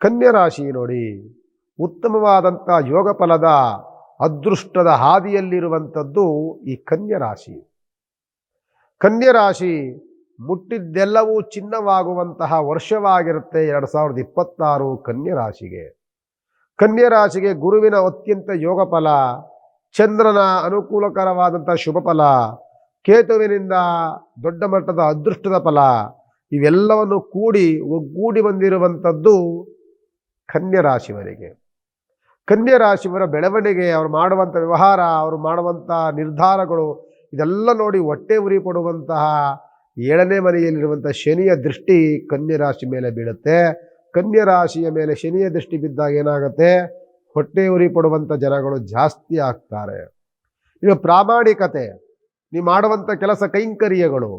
ಕನ್ಯಾ ರಾಶಿ ನೋಡಿ ಉತ್ತಮವಾದಂಥ ಯೋಗ ಫಲದ ಅದೃಷ್ಟದ ಹಾದಿಯಲ್ಲಿರುವಂಥದ್ದು ಈ ಕನ್ಯಾ ರಾಶಿ. ಕನ್ಯಾ ರಾಶಿ ಮುಟ್ಟಿದ್ದೆಲ್ಲವೂ ಚಿನ್ನವಾಗುವಂತಹ ವರ್ಷವಾಗಿರುತ್ತೆ ಎರಡು ಸಾವಿರದ ಇಪ್ಪತ್ತಾರು ಕನ್ಯಾ ರಾಶಿಗೆ. ಕನ್ಯಾ ರಾಶಿಗೆ ಗುರುವಿನ ಅತ್ಯಂತ ಯೋಗ ಫಲ, ಚಂದ್ರನ ಅನುಕೂಲಕರವಾದಂಥ ಶುಭ ಫಲ, ಕೇತುವಿನಿಂದ ದೊಡ್ಡ ಮಟ್ಟದ ಅದೃಷ್ಟದ ಫಲ, ಇವೆಲ್ಲವನ್ನು ಕೂಡಿ ಒಗ್ಗೂಡಿ ಬಂದಿರುವಂಥದ್ದು ಕನ್ಯಾ ಕನ್ಯರಾಶಿವರ ಬೆಳವಣಿಗೆ, ಅವರು ಮಾಡುವಂಥ ವ್ಯವಹಾರ, ಅವರು ಮಾಡುವಂಥ ನಿರ್ಧಾರಗಳು, ಇದೆಲ್ಲ ನೋಡಿ ಹೊಟ್ಟೆ ಉರಿ ಪಡುವಂತಹ ಏಳನೇ ಮನೆಯಲ್ಲಿರುವಂಥ ಶನಿಯ ದೃಷ್ಟಿ ಕನ್ಯಾ ರಾಶಿ ಮೇಲೆ ಬೀಳುತ್ತೆ. ಕನ್ಯಾ ರಾಶಿಯ ಮೇಲೆ ಶನಿಯ ದೃಷ್ಟಿ ಬಿದ್ದಾಗ ಏನಾಗುತ್ತೆ? ಹೊಟ್ಟೆ ಉರಿ ಪಡುವಂಥ ಜನಗಳು ಜಾಸ್ತಿ ಆಗ್ತಾರೆ. ಇನ್ನು ಪ್ರಾಮಾಣಿಕತೆ, ನೀವು ಮಾಡುವಂಥ ಕೆಲಸ ಕೈಂಕರ್ಯಗಳು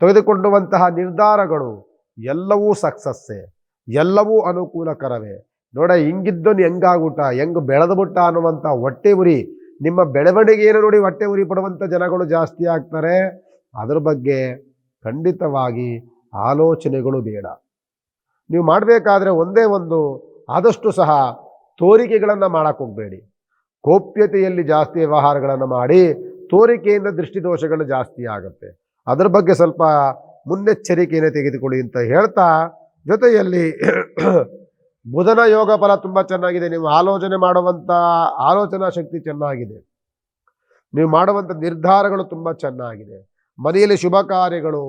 ತೆಗೆದುಕೊಂಡುವಂತಹ ನಿರ್ಧಾರಗಳು, ಎಲ್ಲವೂ ಸಕ್ಸಸ್ಸೇ. ಎಲ್ಲವೂ ಅನುಕೂಲಕರವೇ. ನೋಡ ಹಿಂಗಿದ್ದನು ಹೆಂಗಾಗುಟ, ಹೆಂಗ್ ಬೆಳೆದ್ಬಿಟ್ಟ ಅನ್ನುವಂಥ ಹೊಟ್ಟೆ ಉರಿ. ನಿಮ್ಮ ಬೆಳವಣಿಗೆಯನ್ನು ನೋಡಿ ಹೊಟ್ಟೆ ಉರಿ ಪಡುವಂಥ ಜನಗಳು ಜಾಸ್ತಿ ಆಗ್ತಾರೆ? ಅದ್ರ ಬಗ್ಗೆ ಖಂಡಿತವಾಗಿ ಆಲೋಚನೆಗಳು ಬೇಡ. ನೀವು ಮಾಡಬೇಕಾದ್ರೆ ಒಂದೇ ಒಂದು, ಆದಷ್ಟು ಸಹ ತೋರಿಕೆಗಳನ್ನು ಮಾಡೋಕ್ಕೆ ಹೋಗಬೇಡಿ. ಗೋಪ್ಯತೆಯಲ್ಲಿ ಜಾಸ್ತಿ ವ್ಯವಹಾರಗಳನ್ನು ಮಾಡಿ, ತೋರಿಕೆಯಿಂದ ದೃಷ್ಟಿದೋಷಗಳು ಜಾಸ್ತಿ ಆಗುತ್ತೆ. ಅದರ ಬಗ್ಗೆ ಸ್ವಲ್ಪ ಮುನ್ನೆಚ್ಚರಿಕೆಯನ್ನು ತೆಗೆದುಕೊಳ್ಳಿ ಅಂತ ಹೇಳ್ತಾ ಜೊತೆಯಲ್ಲಿ ಬುಧನ ಯೋಗ ಫಲ ತುಂಬ ಚೆನ್ನಾಗಿದೆ. ನೀವು ಆಲೋಚನೆ ಮಾಡುವಂಥ ಆಲೋಚನಾ ಶಕ್ತಿ ಚೆನ್ನಾಗಿದೆ. ನೀವು ಮಾಡುವಂಥ ನಿರ್ಧಾರಗಳು ತುಂಬ ಚೆನ್ನಾಗಿದೆ. ಮನೆಯಲ್ಲಿ ಶುಭ ಕಾರ್ಯಗಳು,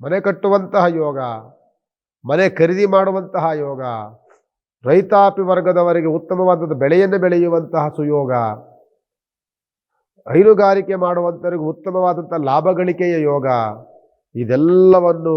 ಮನೆ ಕಟ್ಟುವಂತಹ ಯೋಗ, ಮನೆ ಖರೀದಿ ಮಾಡುವಂತಹ ಯೋಗ, ರೈತಾಪಿ ವರ್ಗದವರಿಗೆ ಉತ್ತಮವಾದಂಥ ಬೆಳೆಯನ್ನು ಬೆಳೆಯುವಂತಹ ಸುಯೋಗ, ಹೈನುಗಾರಿಕೆ ಮಾಡುವಂಥವರಿಗೆ ಉತ್ತಮವಾದಂಥ ಲಾಭ ಗಳಿಕೆಯ ಯೋಗ, ಇದೆಲ್ಲವನ್ನು